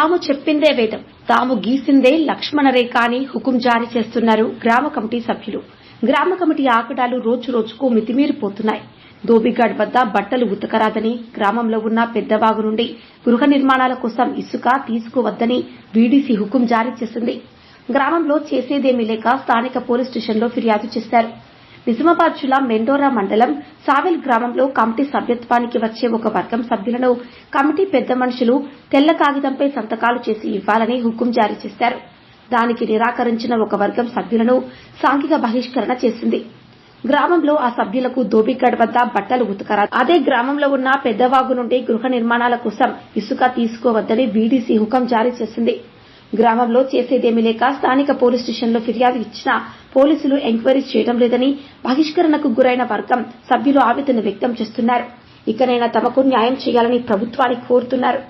తాము చెప్పిందే వేదం. తాము గీసిందే లక్ష్మణ రేఖ అని హుకుం జారీ చేస్తున్నారు గ్రామ కమిటీ సభ్యులు. గ్రామ కమిటీ ఆకడాలు రోజు రోజుకు మితిమీరిపోతున్నాయి. దోబిఘాట్ వద్ద బట్టలు ఉతకరాదని గ్రామంలో ఉన్న పెద్దవాగు నుండి గృహ నిర్మాణాల కోసం ఇసుక తీసుకువద్దని వీడీసీ హుకుం జారీ చేసింది. గ్రామంలో చేసేదేమీ లేక స్థానిక పోలీస్ స్టేషన్లో ఫిర్యాదు చేశారు. నిజామాబాద్ జిల్లా మెండోరా మండలం సావెల్ గ్రామంలో కమిటీ సభ్యత్వానికి వచ్చే ఒక వర్గం సభ్యులను కమిటీ పెద్ద మనుషులు తెల్ల కాగితంపై సంతకాలు చేసి ఇవ్వాలని హుకుం జారీ చేశారు. దానికి నిరాకరించిన ఒక వర్గం సభ్యులను సాంఘిక బహిష్కరణ చేసింది. గ్రామంలో ఆ సభ్యులకు దోబిగడ్ వద్ద బట్టలు ఉతకరా అదే గ్రామంలో ఉన్న పెద్దవాగు నుండి గృహ నిర్మాణాల కోసం ఇసుక తీసుకోవద్దని వీడీసీ హుకం జారీ చేసింది. గ్రామంలో చేసేదేమీ లేక స్థానిక పోలీస్ స్టేషన్లో ఫిర్యాదు ఇచ్చినా పోలీసులు ఎంక్వైరీ చేయడం లేదని బహిష్కరణకు గురైన వర్గం సభ్యులు ఆవేదన వ్యక్తం చేస్తున్నారు. ఇకనైనా తమకు న్యాయం చేయాలని ప్రభుత్వాన్ని కోరుతున్నారు.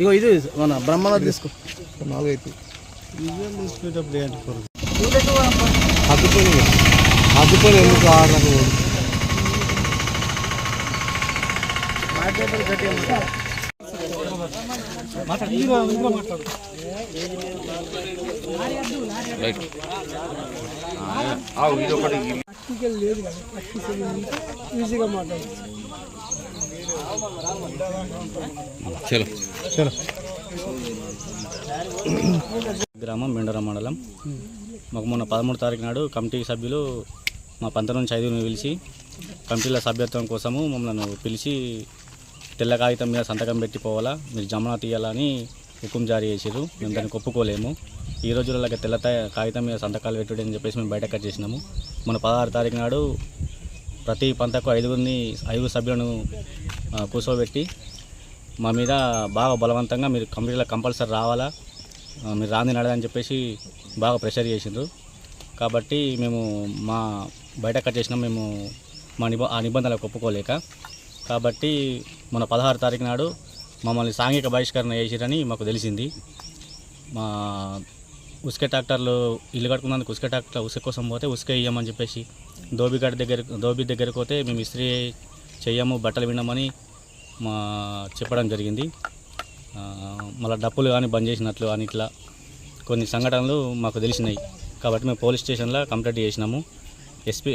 ఇగో ఇది మన బ్రహ్మలో తీసుకో. నాలుగైతే. గ్రామం మెండర మండలం. మాకు మొన్న పదమూడు తారీఖు నాడు కమిటీ సభ్యులు మా పంత నుంచి ఐదుగురిని పిలిచి కమిటీల సభ్యత్వం కోసము మమ్మల్ని పిలిచి తెల్ల కాగితం మీద సంతకం పెట్టిపోవాలా మీరు జమనా తీయాలని హుకుం జారీ చేసారు మేము దానికి ఒప్పుకోలేము ఈ రోజులలో తెల్ల కాగితం మీద సంతకాలు పెట్టుడు అని చెప్పేసి మేము బయట కట్ చేసినాము మన పదహారు తారీఖు నాడు ప్రతి పంతకు ఐదుగురిని ఐదుగురు సభ్యులను కూర్చోబెట్టి మా మీద బాగా బలవంతంగా మీరు కంప్యూటర్లో కంపల్సరీ రావాలా? మీరు రాంది నడదని చెప్పేసి బాగా ప్రెషర్ చేసిండ్రు కాబట్టి మేము మా బయట కట్ చేసినాం మేము మా నిబ ఆ నిబంధనలకు ఒప్పుకోలేక కాబట్టి మన పదహారు తారీఖు నాడు మమ్మల్ని సాంఘిక బహిష్కరణ చేసిరని మాకు తెలిసింది. మా ఉసుక ట్రాక్టర్లు ఇల్లు కట్టుకున్నందుకు ఉసుక ట్రాక్టర్ ఉసుక కోసం పోతే ఉసుక ఇయ్యమని చెప్పేసి దోబిగడ్డ దగ్గర దోబి దగ్గరికి పోతే మేము ఇస్త్రీ చెయ్యము బట్టలు వినమని మా చెప్పడం జరిగింది. మళ్ళీ డప్పులు కానీ బంద్ చేసినట్లు అని ఇట్లా కొన్ని సంఘటనలు మాకు తెలిసినాయి. కాబట్టి మేము పోలీస్ స్టేషన్లో కంప్లైంట్ చేసినాము. ఎస్పీ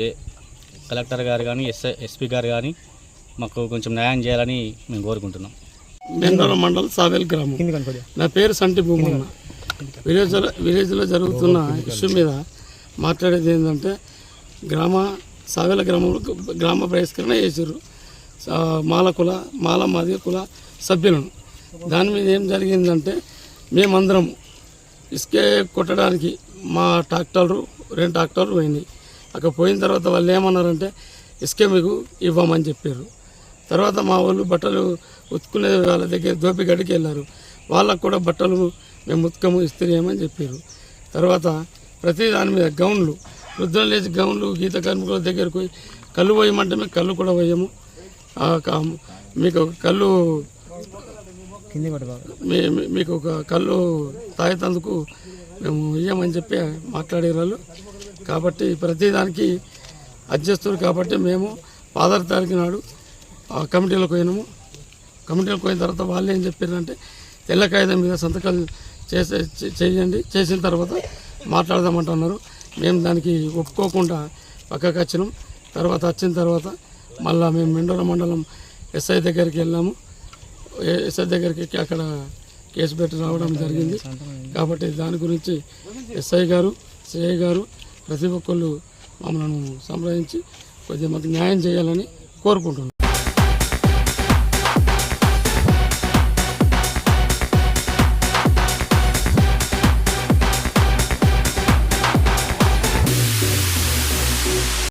కలెక్టర్ గారు కానీ ఎస్ఐ ఎస్పీ గారు కానీ మాకు కొంచెం న్యాయం చేయాలని మేము కోరుకుంటున్నాం. మెండోల మండల్ సావేల్ గ్రామం. నా పేరు సంటి భూమన్న. విలేజ్ విలేజ్లో జరుగుతున్న ఇష్యూ మీద మాట్లాడేది ఏంటంటే గ్రామ సావేల గ్రామంలో గ్రామ బహిష్కరణ చేసారు మాల కుల మాల మాదిగ కుల సభ్యులను. దాని మీద ఏం జరిగిందంటే మేమందరం ఇసుకే కొట్టడానికి మా ట్రాక్టర్లు రెండు ట్రాక్టర్లు పోయినాయి. అక్కడ పోయిన తర్వాత వాళ్ళు ఏమన్నారంటే ఇసుకే మీకు ఇవ్వమని చెప్పారు తర్వాత మా వాళ్ళు బట్టలు ఉతుకునే వాళ్ళ దగ్గర దోపి గడికి వెళ్ళారు. వాళ్ళకు కూడా బట్టలు మేము ఉతకము ఇస్త్రీ చేయమని చెప్పారు. తర్వాత ప్రతి దాని మీద గౌన్లు వృద్ధులు లేచి గౌన్లు గీత కార్మికుల దగ్గరకు పోయి కళ్ళు పోయమంటే మేము కళ్ళు కూడా పోయము. మీకు కళ్ళు మీకు ఒక కళ్ళు తాగేటందుకు మేము ఇయ్యమని చెప్పి మాట్లాడేవాళ్ళు కాబట్టి ప్రతిదానికి అడ్జస్తారు కాబట్టి మేము పదహారు తారీఖు నాడు కమిటీలకు పోయినాము. కమిటీలకు పోయిన తర్వాత వాళ్ళు ఏం చెప్పారంటే తెల్ల కాగితం మీద సంతకాలు చేసే చేయండి. చేసిన తర్వాత మాట్లాడదామంటున్నారు. మేము దానికి ఒప్పుకోకుండా పక్కకు వచ్చినాం. తర్వాత వచ్చిన తర్వాత మళ్ళా మేము మెండోర మండలం ఎస్ఐ దగ్గరికి వెళ్ళాము. ఎస్ఐ దగ్గరికి అక్కడ కేసు పెట్టి రావడం జరిగింది. కాబట్టి దాని గురించి ఎస్ఐ గారు సిఐ గారు ప్రతి ఒక్కళ్ళు మమ్మల్ని సంప్రదించి కొద్దిగా మాకు న్యాయం చేయాలని కోరుకుంటున్నాం.